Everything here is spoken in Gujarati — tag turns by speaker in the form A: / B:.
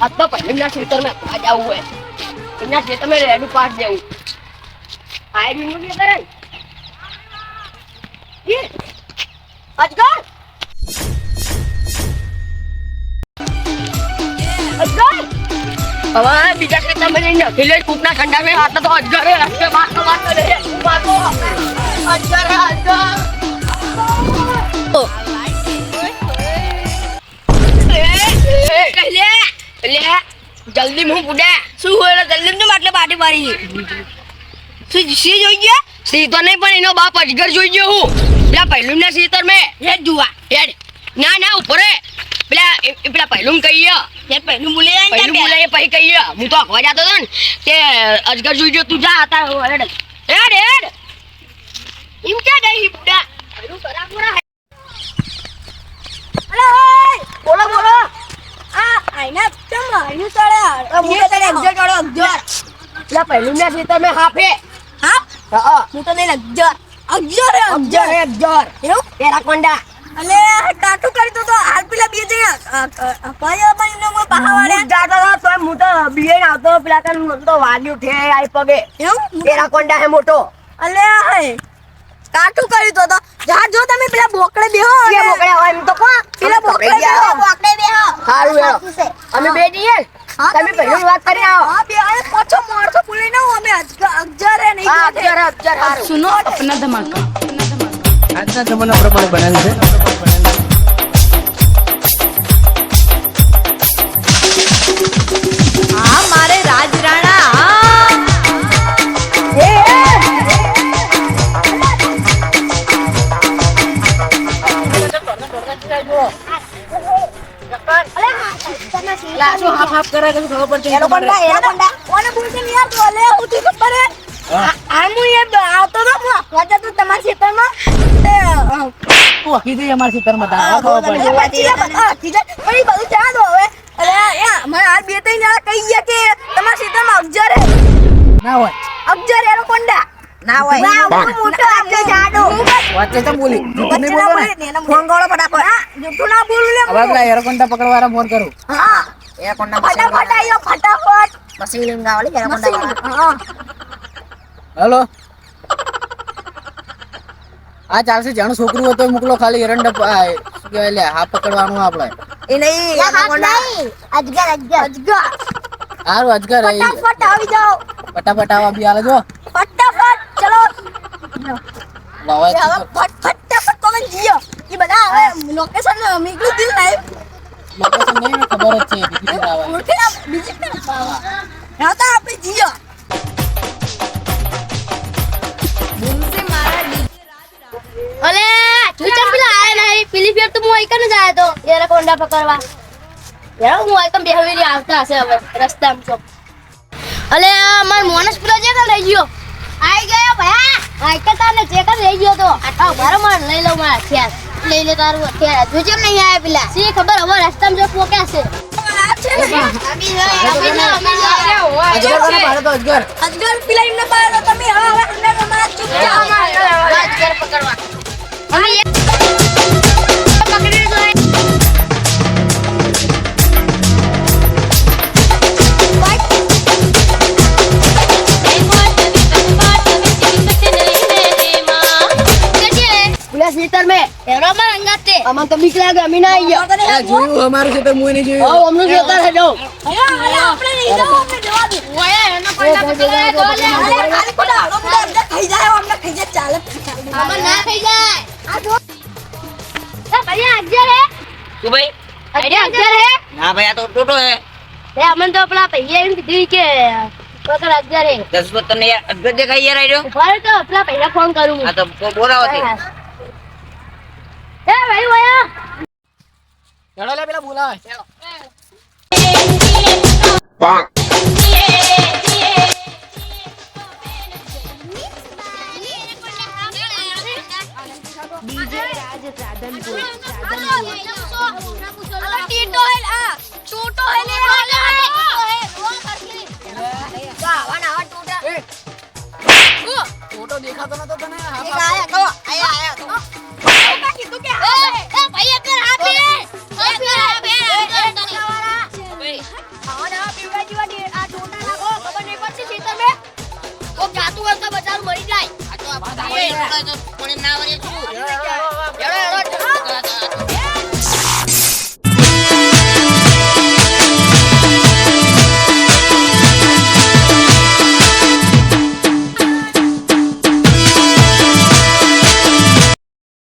A: આજ તો પહેલી ના ખેતરમાં આ જવું હોય. એમના ખેતરમાં રેડું પાસ દેવું આ બીનું કે કરે અજગર! બીજા ખેતરમાં જઈને નખી લે ઠંડા મેં આટલો તો અજગર હે રસ્તે મારતો મારતો રે મારતો અજગર અજગર! જલ્દી હું પુડે
B: શું હોય જલ્દી ને માટલે પાટી મારી. શું સી જોઈ ગયા?
A: સી તો નહીં પણ એનો બાપ અજગર જોઈ ગયો હું. પેલા પહેલું ના સીતર મેં.
B: હે જુવા
A: હેડ. ના ના ઉપર પેલા એ- એ પેલા પહેલું કહીએ.
B: એ પહેલું બોલે
A: પહેલું બોલે એ પછી કહીએ. હું તો અખવા જતો હતો ને કે અજગર જોઈ ગયો તું જા હતા હેડ. હેડ હેડ. એમ ક્યાં ગઈ
B: અરે બોલો બોલો આ આઈના ચમ આઈનું તળે
A: હું તો તને અગિયાર કાઢો અગિયાર પહેલું ના સીતર મેં હાફે.
B: હા
A: હા
B: હું તો નહીં એવું?
A: પેલા
B: અલે કાટું કરી તો તો હાલ પેલા બે જણા મો
A: હું તો બીએ આવતો પેલા મને તો વાગ્યું ઠે આઈ પગે.
B: એવું?
A: હે મોટો.
B: અલે કાટું કર્યું તો તો. જા જો તમે પેલા બોકડે બેહો પેલા
A: બોકડે હોય એમ તો કો
B: પેલા બોકડે બેહો. બોકડે બેહો.
A: હારું બેહો. અમે બે જઈએ. તમે પહેલી વાત કરી આવો.
B: હા બે અરે પાછો મોરસો ભૂલી ના અમે અજરે નહીં
A: હા અજર અજર
B: સુનો
C: અપના ધમાકા. આજના જમાના પ્રમાણે બનાવ્યું છે. હાફ કરે તો ખબર પડશે
B: એનો કોંડા કોને બોલશે ને યાર તો લે હું તું ખબર હે. આ આ હું એ આવતો તો હું. તો તમારા ખેતરમાં? તે
C: તું હકી દે અમારા ખેતરમાં તારા. ખબર પડશે
B: પછી એ બધા હકી જાય. પણ એ બધું જવા દો હવે. અરે મને આ બે ત્રણ જણા કહી ગયા કે તમારા ખેતરમાં અગજર.
C: ના હોય.
B: અગજર એનો ના હોય. મોટો અગજર જાડો
C: વચ્ચે તો બોલી. ને.
B: ફોન કરો ફટાફટ. હા ના બોલું લે
C: હવે પકડવાળા ફોન કરું.
B: હા. ફટાફટ આયો ફટાફટ મશીન હા
C: હેલો આ ચાલશે જાણું છોકરું હોય તો મોકલો ખાલી એરંડા શું કહેવાય લે હાફ પકડવાનું આપણે
B: એ નહીં અજગર અજગર અજગર
C: સારું અજગર
B: ફટાફટ આવી જાઓ
C: ફટાફટ આવા બી હાલે જો
B: ફટાફટ ચલો ફટ ફટાફટ તમે જીઓ એ બધા હવે લોકેશન મીકલું દિલ લાઈવ
C: લોકેશન નહીં ખબર જ છે બીજી આવે.
B: બીજી તરફ આવા હા તો આપણે જીઓ.
D: અલે તું ચમ પેલા આયા નહીં? પેલી ફેર તો હું આઈકન જ આયો તો એરા કોંડા પકડવા. યાર હું આઈકન બેહવેલી આવતા હશે હવે રસ્તામાં તો. અલે માર મોનસ પેલો જે રહી ગયો. આઈ ગયો ભયા આઈકન તાને જે કન રહી ગયો તો. આ મારો માર લઈ લઉં મારા હથિયાર લઈ લે તારું અત્યારે. હજુ કેમ નહીં આવ્યા પેલા. સી ખબર? હવે રસ્તામાં જો પોક્યા છે.
C: અજગર
B: પેલા
A: મે.
D: એરો માં રંગાતે
A: અમને તો બીક લાગે અમે ના આવી ગયા
C: આ જોયું અમારું ખેતર મુય ને
A: જોયું.
C: જોયું
A: અમનું ખેતર હે જો
B: આપણે નહીં જાવ અમને જવા દે.
D: ઓય એનો કોંડા પકડાય તો લે
B: અરે ખાલી ખોટા હાલો બધા ખાઈ જાય અમને ખાઈ જાય ચાલે.
D: અમર ના ખાઈ જાય. આ જો. એ ભાઈ અગિયાર હે.
A: તું ભાઈ?
D: અગિયાર અગિયાર હે.
A: ના ભાઈ આ તો ટોટો હે.
D: એ અમન તો પેલા ભૈયા એમ કીધું કે પકડ અગિયાર હે.
A: દસ તો તને યાર અજગર દેખાઈ યાર આર્યો
D: ઊભા તો પેલા ભૈયા ફોન કરું. હું.
A: આ તો બો- બોલાવતી
D: ભાઈ વયા
C: ચડો લે પેલા બોલાય
D: ટીટો
A: ના? હેડો, હેડો.